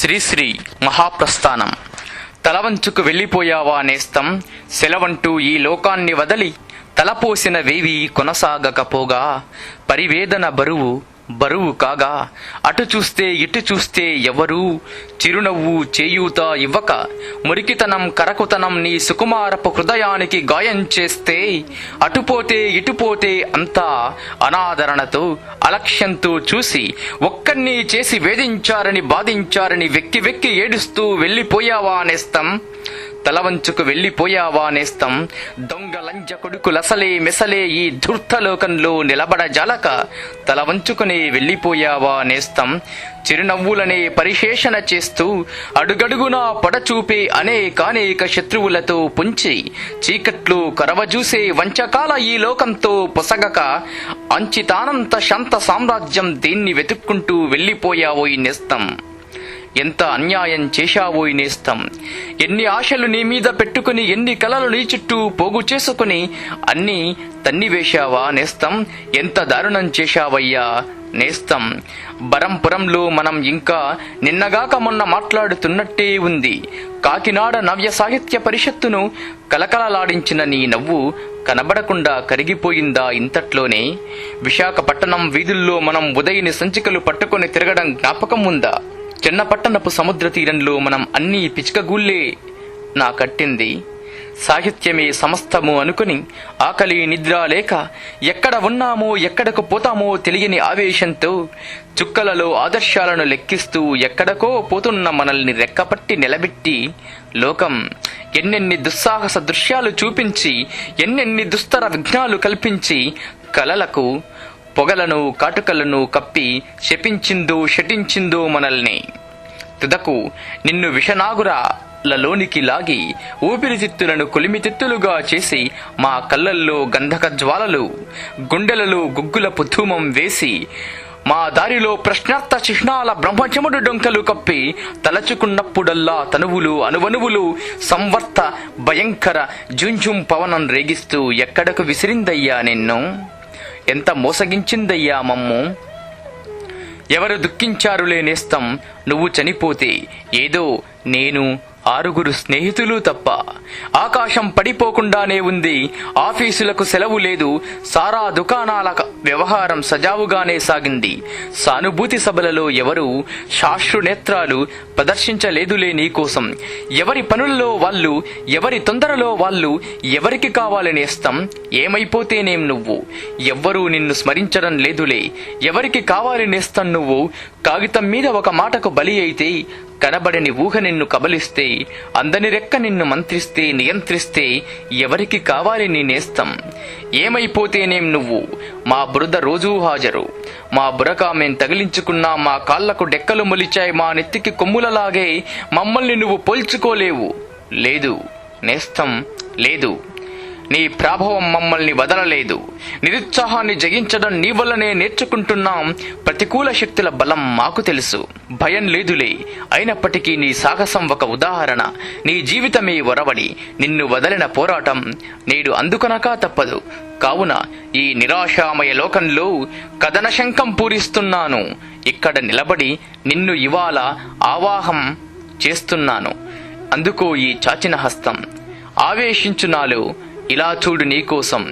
శ్రీశ్రీ మహాప్రస్థానం. తలవంచుకు వెళ్ళిపోయావా నేస్తం? సెలవంటూ ఈ లోకాన్ని వదలి తలపోసిన వేవి కొనసాగకపోగా పరివేదన బరువు బరువు కాగా అటు చూస్తే ఇటు చూస్తే ఎవరు? చిరునవ్వు చేయూత ఇవ్వక మురికితనం కరకుతనం నీ సుకుమారపు హృదయానికి గాయం చేస్తే అటుపోతే ఇటుపోతే అంతా అనాదరణతో అలక్ష్యంతో చూసి ఒక్కరిని చేసి వేధించారని బాధించారని వెక్కి వెక్కి ఏడుస్తూ వెళ్ళిపోయావా నేస్తం? తలవంచుకు వెళ్ళిపోయావా నేస్తం? దొంగ లంజ కొడుకులసలే మెసలే ఈ ధూర్తలోకంలో నిలబడ జలక. తలవంచుకునే వెళ్ళిపోయావా నేస్తం? చిరునవ్వులనే పరిశేషణ చేస్తూ అడుగడుగునా పడచూపే అనేకానేక శత్రువులతో పుంచి చీకట్లు కరవజూసే వంచకాల ఈ లోకంతో పొసగక. అంచితానంత శాంత సామ్రాజ్యం దీన్ని వెతుక్కుంటూ వెళ్ళిపోయావోయి నేస్తం? ఎంత అన్యాయం చేశావో నేస్తం. ఎన్ని ఆశలు నీ మీద పెట్టుకుని ఎన్ని కలలు నీ చుట్టూ పోగు చేసుకుని అన్నీ తన్నివేశావా నేస్తం? ఎంత దారుణం చేశావయ్యా నేస్తం. బరంపురంలో మనం ఇంకా నిన్నగాక మొన్న మాట్లాడుతున్నట్టే ఉంది. కాకినాడ నవ్య సాహిత్య పరిషత్తును కలకలలాడించిన నీ నవ్వు కనబడకుండా కరిగిపోయిందా ఇంతట్లోనే? విశాఖపట్టణం వీధుల్లో మనం ఉదయని సంచికలు పట్టుకొని తిరగడం జ్ఞాపకం ఉందా? చిన్నపట్టణపు సముద్ర తీరంలో మనం అన్నీ పిచ్చుకగూళ్ళే నా కట్టింది. సాహిత్యమే సమస్తము అనుకుని ఆకలి నిద్ర లేక ఎక్కడ ఉన్నామో ఎక్కడకు పోతామో తెలియని ఆవేశంతో చుక్కలలో ఆదర్శాలను లెక్కిస్తూ ఎక్కడకో పోతున్న మనల్ని రెక్కపట్టి నిలబెట్టి లోకం ఎన్నెన్ని దుస్సాహస దృశ్యాలు చూపించి ఎన్నెన్ని దుస్తర విఘ్నాలు కల్పించి కలలకు పొగలను కాటుకలను కప్పి శపించిందో శటించిందో మనల్ని. తుదకు నిన్ను విషనాగురాలలోనికి లాగి ఊపిరితిత్తులను కొలిమితిత్తులుగా చేసి మా కళ్ళల్లో గంధక జ్వాలలు గుండెలలో గుగ్గుల పుథూమం వేసి మా దారిలో ప్రశ్నార్థ చిహ్నాల బ్రహ్మచముడు డొంకలు కప్పి తలచుకున్నప్పుడల్లా తనువులు అనువనువులు సంవర్త భయంకర జుంజుం పవనం రేగిస్తూ ఎక్కడకు విసిరిందయ్యా నిన్ను? ఎంత మోసగించిందయ్యా మమ్ము? ఎవరు దుఃఖించారులే నేస్తం నువ్వు చనిపోతే ఏదో నేను ఆరుగురు స్నేహితులు తప్ప. ఆకాశం పడిపోకుండానే ఉంది. ఆఫీసులకు సెలవు లేదు. సారా దుకాణాల వ్యవహారం సజావుగానే సాగింది. సానుభూతి సభలలో ఎవరు శాశ్రు నేత్రాలు ప్రదర్శించలేదులే నీకోసం. ఎవరి పనులలో వాళ్ళు ఎవరి తొందరలో వాళ్ళు ఎవరికి కావాలని నేస్తం ఏమైపోతేనేం నువ్వు? ఎవ్వరూ నిన్ను స్మరించడం లేదులే. ఎవరికి కావాలని నేస్తం నువ్వు? కాగితం మీద ఒక మాటకు బలి అయితే కనబడని ఊహ నిన్ను కబలిస్తే అందని రెక్క నిన్ను మంత్రిస్తే నియంత్రిస్తే ఎవరికి కావాలి నీ నేస్తం? ఏమైపోతేనేం నువ్వు? మా బురద రోజూ హాజరు. మా బురక మేం తగిలించుకున్నా మా కాళ్ళకు డెక్కలు మొలిచాయి మా నెత్తికి కొమ్ములలాగే మమ్మల్ని నువ్వు పోల్చుకోలేవు. లేదు నేస్తం లేదు. నీ ప్రాభవం మమ్మల్ని వదలలేదు. నిరుత్సాహాన్ని జయించడం నీ వల్లనే నేర్చుకుంటున్నాం. ప్రతికూల శక్తుల బలం మాకు తెలుసు. భయం లేదులే. అయినప్పటికీ నీ సాహసం ఒక ఉదాహరణ. నీ జీవితమే వరవడి నిన్ను వదలిన పోరాటం నేడు అందుకనక తప్పదు. కావున ఈ నిరాశామయ లోకంలో కథన శంఖం పూరిస్తున్నాను. ఇక్కడ నిలబడి నిన్ను ఇవాళ ఆవాహం చేస్తున్నాను. అందుకో ఈ చాచిన హస్తం ఆవేశించు నాలో ఇలా చూడు నీకోసం